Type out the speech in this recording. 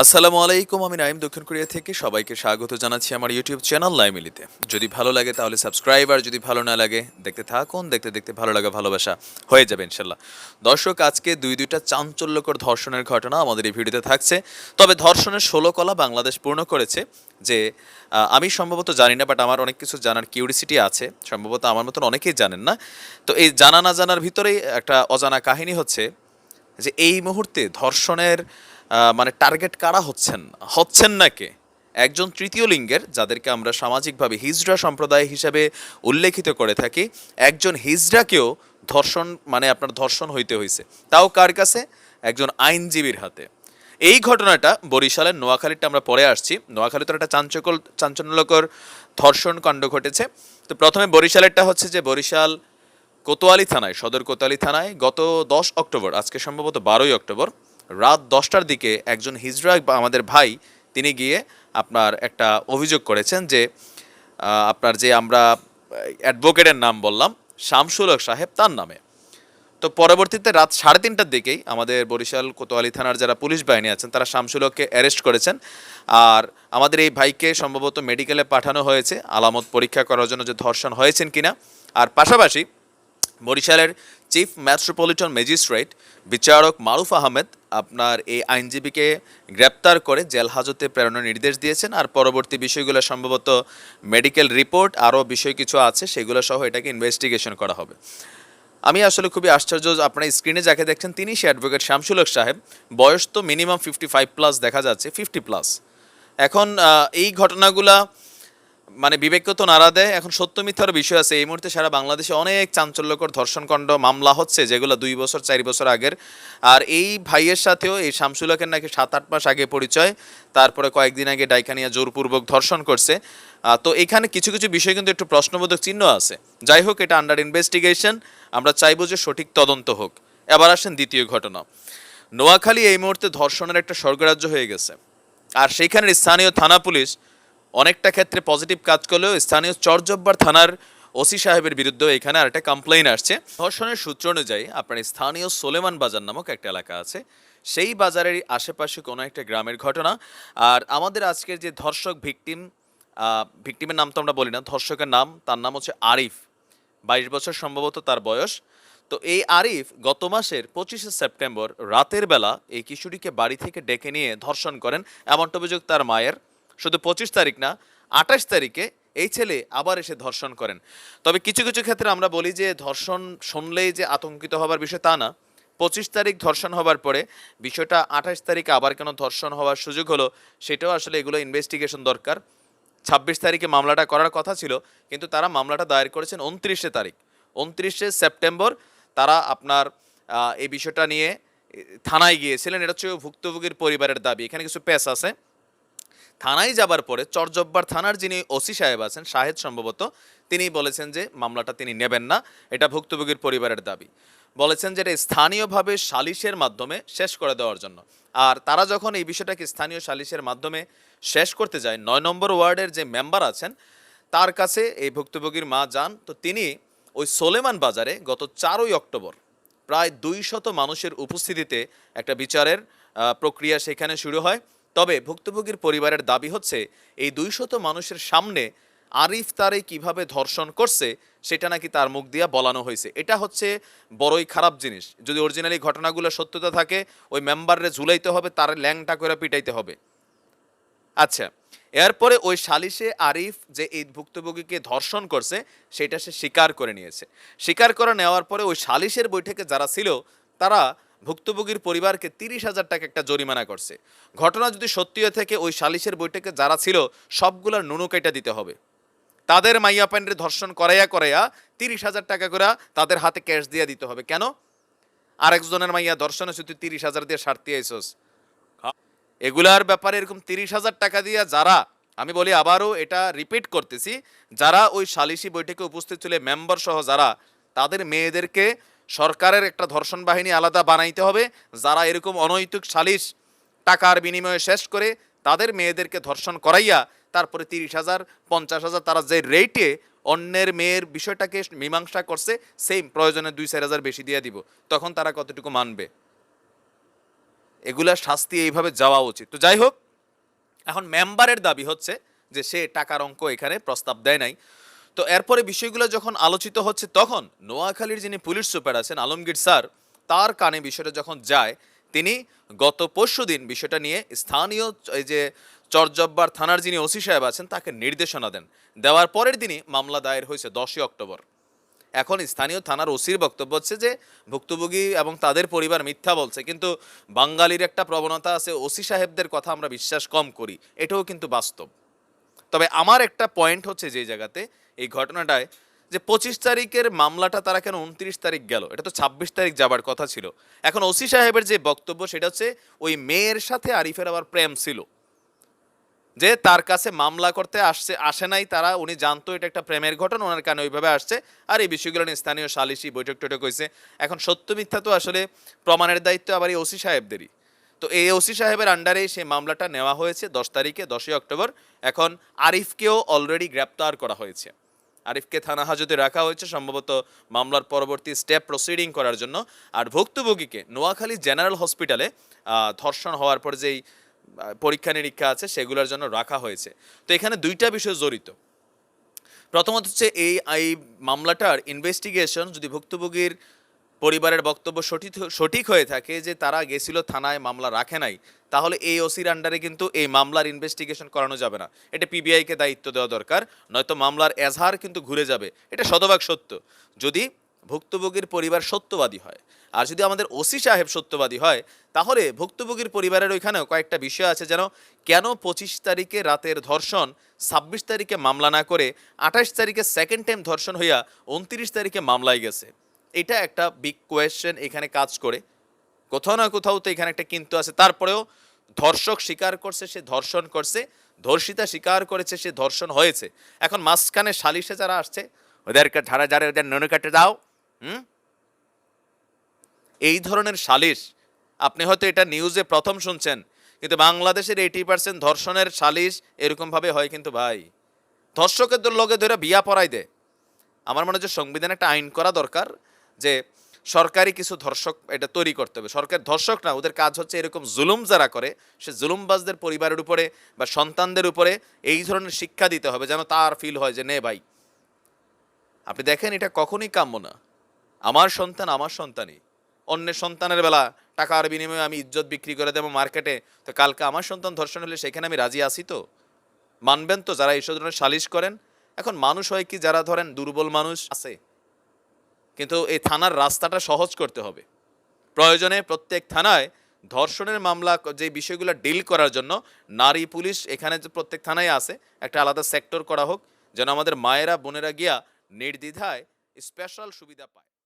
আসসালামু আলাইকুম, আমি নাইম দক্ষিণ কোরিয়া থেকে। সবাইকে স্বাগত জানাচ্ছি আমার ইউটিউব চ্যানেল লাইমিলিতে যদি ভালো লাগে তাহলে সাবস্ক্রাইব, আর যদি ভালো না লাগে, দেখতে থাকুন, দেখতে দেখতে ভালো লাগা, ভালোবাসা হয়ে যাবে ইনশাল্লাহ। দর্শক, আজকে দুই দুইটা চাঞ্চল্যকর ধর্ষণের ঘটনা আমাদের এই ভিডিওতে থাকছে। তবে ধর্ষণের ষোলো কলা বাংলাদেশ পূর্ণ করেছে যে আমি সম্ভবত জানি না বাট আমার অনেক কিছু জানার কিউরিসিটি আছে। সম্ভবত আমার মতন অনেকেই জানেন না। তো এই জানা না জানার ভিতরেই একটা অজানা কাহিনী হচ্ছে যে, এই মুহূর্তে ধর্ষণের মানে টার্গেট কারা হচ্ছেন? হচ্ছেন না কে? একজন তৃতীয় লিঙ্গের, যাদেরকে আমরা সামাজিকভাবে হিজড়া সম্প্রদায় হিসেবে উল্লেখিত করে থাকি, একজন হিজড়াকেও ধর্ষণ মানে আপনার ধর্ষণ হইতে হয়েছে তাও কার কাছে? একজন আইনজীবীর হাতে। এই ঘটনাটা বরিশালের নোয়াখালীটা আমরা পরে আসছি। নোয়াখালীতে একটা চাঞ্চকল, চাঞ্চল্যকর ধর্ষণ কাণ্ড ঘটেছে। তো প্রথমে বরিশালেরটা হচ্ছে যে বরিশাল কোতোয়ালি থানায়, সদর কোতোয়ালি থানায় গত দশ অক্টোবর, আজকে সম্ভবত বারোই অক্টোবর রাত দশটার দিকে একজন হিজড়া বা আমাদের ভাই, তিনি গিয়ে আপনার একটা অভিযোগ করেছেন যে আপনার যে আমরা অ্যাডভোকেটের নাম বললাম, শামসুল সাহেব তার নামে। তো পরবর্তীতে রাত সাড়ে তিনটার দিকেই আমাদের বরিশাল কোতোয়ালি থানার যারা পুলিশ বাহিনী আছেন, তারা শামসুলককে অ্যারেস্ট করেছেন। আর আমাদের এই ভাইকে সম্ভবত মেডিকেলে পাঠানো হয়েছে, আলামত পরীক্ষা করার জন্য যে ধর্ষণ হয়েছেন কিনা। আর পাশাপাশি বরিশালের চিফ মেট্রোপলিটন ম্যাজিস্ট্রেট বিচারক মারুফ আহমেদ আপনার এই আইনজীবীকে গ্রেপ্তার করে জেল হাজতে প্রেরণের নির্দেশ দিয়েছেন। আর পরবর্তী বিষয়গুলো সম্ভবত মেডিকেল রিপোর্ট আরও বিষয় কিছু আছে, সেগুলো সহ এটাকে ইনভেস্টিগেশন করা হবে। আমি আসলে খুবই আশ্চর্য আপনার স্ক্রিনে যাকে দেখছেন তিনি সে অ্যাডভোকেট শামসুল সাহেব। বয়স তো মিনিমাম ফিফটি ফাইভ প্লাস দেখা যাচ্ছে ফিফটি প্লাস এখন এই ঘটনাগুলা মানে বিবেক তো নাড়া দেয়। এখন সত্য মিথ্যার বিষয় আছে। এই মুহূর্তে সারা বাংলাদেশে অনেক চাঞ্চল্যকর ধর্ষণকাণ্ড মামলা হচ্ছে, যেগুলো দুই বছর, চারি বছর আগের। আর এই ভাইয়ের সাথেও এই শামসুলকের নাকি সাত আট মাস আগে পরিচয়। তারপরে কয়েকদিন আগে ডাইকানিয়া জোরপূর্বক ধর্ষণ করছে। তো এখানে কিছু কিছু বিষয় কিন্তু একটু প্রশ্নবোধক চিহ্ন আছে। যাই হোক, এটা আন্ডার ইনভেস্টিগেশন আমরা চাইব যে সঠিক তদন্ত হোক। এবার আসেন দ্বিতীয় ঘটনা। নোয়াখালী এই মুহূর্তে ধর্ষণের একটা স্বর্গরাজ্য হয়ে গেছে। আর সেইখানের স্থানীয় থানা পুলিশ অনেকটা ক্ষেত্রে পজিটিভ কাজ করলেও স্থানীয় চরজব্বার থানার ওসি সাহেবের বিরুদ্ধে এখানে আর একটা কমপ্লেইন আসছে। ধর্ষণের সূত্র অনুযায়ী আপনার স্থানীয় সোলেমান বাজার নামক একটা এলাকা আছে। সেই বাজারের আশেপাশে কোনো একটা গ্রামের ঘটনা। আর আমাদের আজকের যে ধর্ষক ভিকটিম ভিকটিমের নাম তো আমরা বলি না, ধর্ষকের নাম, তার নাম হচ্ছে আরিফ। বাইশ বছর সম্ভবত তার বয়স। তো এই আরিফ গত মাসের পঁচিশে সেপ্টেম্বর রাতের বেলা এই কিশোরীকে বাড়ি থেকে ডেকে নিয়ে ধর্ষণ করেন। এমনটা অভিযোগ তার মায়ের। শুধু পঁচিশ তারিখ না, আঠাশ তারিখে এই ছেলে আবার এসে ধর্ষণ করেন। তবে কিছু কিছু ক্ষেত্রে আমরা বলি যে ধর্ষণ শুনলেই যে আতঙ্কিত হবার বিষয় তা না। পঁচিশ তারিখ ধর্ষণ হবার পরে বিষয়টা আঠাশ তারিখে আবার কেন ধর্ষণ হওয়ার সুযোগ হলো, সেটাও আসলে এগুলো ইনভেস্টিগেশন দরকার। ছাব্বিশ তারিখে মামলাটা করার কথা ছিল, কিন্তু তারা মামলাটা দায়ের করেছেন উনত্রিশে তারিখ। উনত্রিশে সেপ্টেম্বর তারা আপনার এই বিষয়টা নিয়ে থানায় গিয়েছিলেন। এটা হচ্ছে ভুক্তভোগীর পরিবারের দাবি। এখানে কিছু পেস আছে। থানায় যাবার পরে চরজব্বার থানার যিনি ওসি সাহেব আছেন, শাহেদ সম্ভবত, তিনি বলেছেন যে মামলাটা তিনি নেবেন না। এটা ভুক্তভোগীর পরিবারের দাবি। বলেছেন যে এটা স্থানীয়ভাবে সালিশের মাধ্যমে শেষ করে দেওয়ার জন্য। আর তারা যখন এই বিষয়টাকে স্থানীয় সালিশের মাধ্যমে শেষ করতে যায়, নয় নম্বর ওয়ার্ডের যে মেম্বার আছেন, তার কাছে এই ভুক্তভোগীর মা যান, তো তিনি ওই সোলেমান বাজারে গত চারই অক্টোবর প্রায় দুই শত মানুষের উপস্থিতিতে একটা বিচারের প্রক্রিয়া সেখানে শুরু হয়। তবে ভুক্তভোগীর পরিবারের দাবি হচ্ছে, এই দুই শত মানুষের সামনে আরিফ তারে কীভাবে ধর্ষণ করছে, সেটা নাকি তার মুখ দিয়া বলানো হয়েছে। এটা হচ্ছে বড়ই খারাপ জিনিস। যদি অরিজিনালি ঘটনাগুলো সত্যতা থাকে, ওই মেম্বারে ঝুলাইতে হবে, তার ল্যাংটা করে পিটাইতে হবে। আচ্ছা এরপরে ওই সালিশে আরিফ যে এই ভুক্তভোগীকে ধর্ষণ করছে, সেটা সে স্বীকার করে নিয়েছে। স্বীকার করে নেওয়ার পরে ওই সালিশের বৈঠকে যারা ছিল, তারা ভুক্তভোগীর পরিবারকে তিরিশ হাজার টাকা একটা জরিমানা করছে। ঘটনা যদি সত্যি হয়ে থাকে, ওই সালিশের বৈঠকে যারা ছিল, সবগুলার নুনু কেটে দিতে হবে। তাদের মাইয়া প্যান্ডে ধর্ষণ করাইয়া করাইয়া তিরিশ হাজার টাকা করে তাদের হাতে ক্যাশ দিয়ে দিতে হবে। কেন? আরেকজনের মাইয়া ধর্ষণে শুধু তিরিশ হাজার দিয়ে সারতে আইসোস। এগুলার ব্যাপারে এরকম তিরিশ হাজার টাকা দিয়ে যারা, আমি বলি আবারও এটা রিপিট করতেছি, যারা ওই সালিশি বৈঠকে উপস্থিত ছিল মেম্বার সহ যারা, তাদের মেয়েদেরকে সরকারের একটা ধর্ষণ বাহিনী আলাদা বানাইতে হবে, যারা এরকম অনৈতিক, সালিশ, টাকার বিনিময়ে শেষ করে তাদের মেয়েদেরকে ধর্ষণ করাইয়া তারপরে তিরিশ হাজার, পঞ্চাশ হাজার, তারা যে রেটে অন্যের মেয়ের বিষয়টাকে মীমাংসা করছে সেই প্রয়োজনে দুই, চার হাজার বেশি দিয়ে দিব। তখন তারা কতটুকু মানবে? এগুলা শাস্তি এইভাবে যাওয়া উচিত। তো যাই হোক, এখন মেম্বারের দাবি হচ্ছে যে সে টাকার অঙ্ক এখানে প্রস্তাব দেয় নাই। তো এরপরে বিষয়গুলো যখন আলোচিত হচ্ছে তখন নোয়াখালীর যিনি পুলিশ সুপার আছেন আলমগীর স্যার, তার কানে বিষয়টা যখন যায়, তিনি গত পরশু দিন বিষয়টা নিয়ে স্থানীয় এই যে চরজব্বার থানার যিনি ওসি সাহেব আছেন, তাকে নির্দেশনা দেন। দেওয়ার পরের দিনই মামলা দায়ের হয়েছে দশই অক্টোবর। এখন স্থানীয় থানার ওসির বক্তব্য হচ্ছে যে, ভুক্তভোগী এবং তাদের পরিবার মিথ্যা বলছে, কিন্তু বাঙালির একটা প্রবণতা আছে, ওসি সাহেবদের কথা আমরা বিশ্বাস কম করি, এটাও কিন্তু বাস্তব। তবে আমার একটা পয়েন্ট হচ্ছে যে জায়গাতে এই ঘটনাটায় যে পঁচিশ তারিখের মামলাটা তারা কেন উনত্রিশ তারিখ গেল? এটা তো ছাব্বিশ তারিখ যাবার কথা ছিল। এখন ওসি সাহেবের যে বক্তব্য সেটা হচ্ছে ওই মেয়ের সাথে আরিফের আবার প্রেম ছিল। যে তার কাছে মামলা করতে আসছে, আসে নাই তারা, উনি জানতো এটা একটা প্রেমের ঘটনা, ওনার কানে ওইভাবে আসছে। আর এই বিষয়গুলো নিয়ে স্থানীয় সালিশি বৈঠক টৈঠক হয়েছে। এখন সত্য মিথ্যা তো আসলে প্রমাণের দায়িত্ব আবার এই ওসি সাহেবদেরই। তো এই ওসি সাহেবের আন্ডারেই সেই মামলাটা নেওয়া হয়েছে দশ তারিখে, দশই অক্টোবর। এখন আরিফকেও অলরেডি গ্রেপ্তার করা হয়েছে। আরিফকে থানা হাজতে রাখা হয়েছে সম্ভবত মামলার পরবর্তী স্টেপ প্রসিডিং করার জন্য। আর ভুক্তভোগীকে নোয়াখালী জেনারেল হসপিটালে ধর্ষণ হওয়ার পর যেই পরীক্ষা নিরীক্ষা আছে সেগুলোর জন্য রাখা হয়েছে। তো এখানে দুইটা বিষয় জড়িত। প্রথমত হচ্ছে এই এই মামলাটার ইনভেস্টিগেশন যদি ভুক্তভোগীর পরিবারের বক্তব্য সঠিক সঠিক হয়ে থাকে যে তারা গেছিল, থানায় মামলা রাখে নাই। তাহলে এই ওসির আন্ডারে কিন্তু এই মামলার ইনভেস্টিগেশন করানো যাবে না। এটা পিবিআইকে দায়িত্ব দেওয়া দরকার, নয়তো মামলার এজাহার কিন্তু ঘুরে যাবে। এটা শতভাগ সত্য। যদি ভুক্তভোগীর পরিবার সত্যবাদী হয়, আর যদি আমাদের ওসি সাহেব সত্যবাদী হয়, তাহলে ভুক্তভোগীর পরিবারের ওইখানেও কয়েকটা বিষয় আছে যেন কেন পঁচিশ তারিখে রাতের ধর্ষণ, ছাব্বিশ তারিখে মামলা না করে, আঠাশ তারিখে সেকেন্ড টাইম ধর্ষণ হইয়া, উনত্রিশ তারিখে মামলায় গেছে। এটা একটা বিগ কোয়েশ্চেন এখানে কাজ করে। কোথাও না কোথাও তো এখানে একটা কিন্তু আছে। তারপরেও ধর্ষক স্বীকার করছে, সে ধর্ষণ করছে। ধর্ষিতা স্বীকার করেছে, সে ধর্ষণ হয়েছে। এখন মাঝখানে সালিশে যারা আসছে, ওদেরকে ধারা যারা ওদের ননে কাটে দাও, হুম? এই ধরনের সালিশ, আপনি হয়তো এটা নিউজে প্রথম শুনছেন, কিন্তু বাংলাদেশের এইটি পার্সেন্ট ধর্ষণের সালিশ এরকমভাবে হয় কিন্তু ভাই। ধর্ষকের লগে ধরে বিয়া পড়াই দেয়। আমার মনে যে সংবিধানে একটা আইন করা দরকার যে সরকারি কিছু ধর্ষক এটা তৈরি করতে হবে। সরকার ধর্ষক না, ওদের কাজ হচ্ছে এরকম জুলুম যারা করে, সে জুলুমবাজদের পরিবারের উপরে বা সন্তানদের উপরে এই ধরনের শিক্ষা দিতে হবে যেন তার ফিল হয় যে, নে ভাই, আপনি দেখেন এটা কখনই কাম্য না। আমার সন্তান আমার সন্তানই। অন্যের সন্তানের বেলা টাকার বিনিময়ে আমি ইজ্জত বিক্রি করে দেবো মার্কেটে। তো কালকে আমার সন্তান ধর্ষণ হলে সেখানে আমি রাজি আছি তো? মানবেন তো যারা এইসব ধরনের সালিশ করেন? এখন মানুষ হয় কি, যারা ধরেন দুর্বল মানুষ আছে কিন্তু এই থানার রাস্তাটা সহজ করতে হবে। প্রয়োজনে প্রত্যেক থানায় ধর্ষণের মামলা যে বিষয়গুলো ডিল করার জন্য নারী, পুলিশ এখানে যে প্রত্যেক থানায় আছে, একটা আলাদা সেক্টর করা হোক, যেন আমাদের মায়েরা, বোনেরা গিয়া নির্দ্বিধায় স্পেশাল সুবিধা পায়।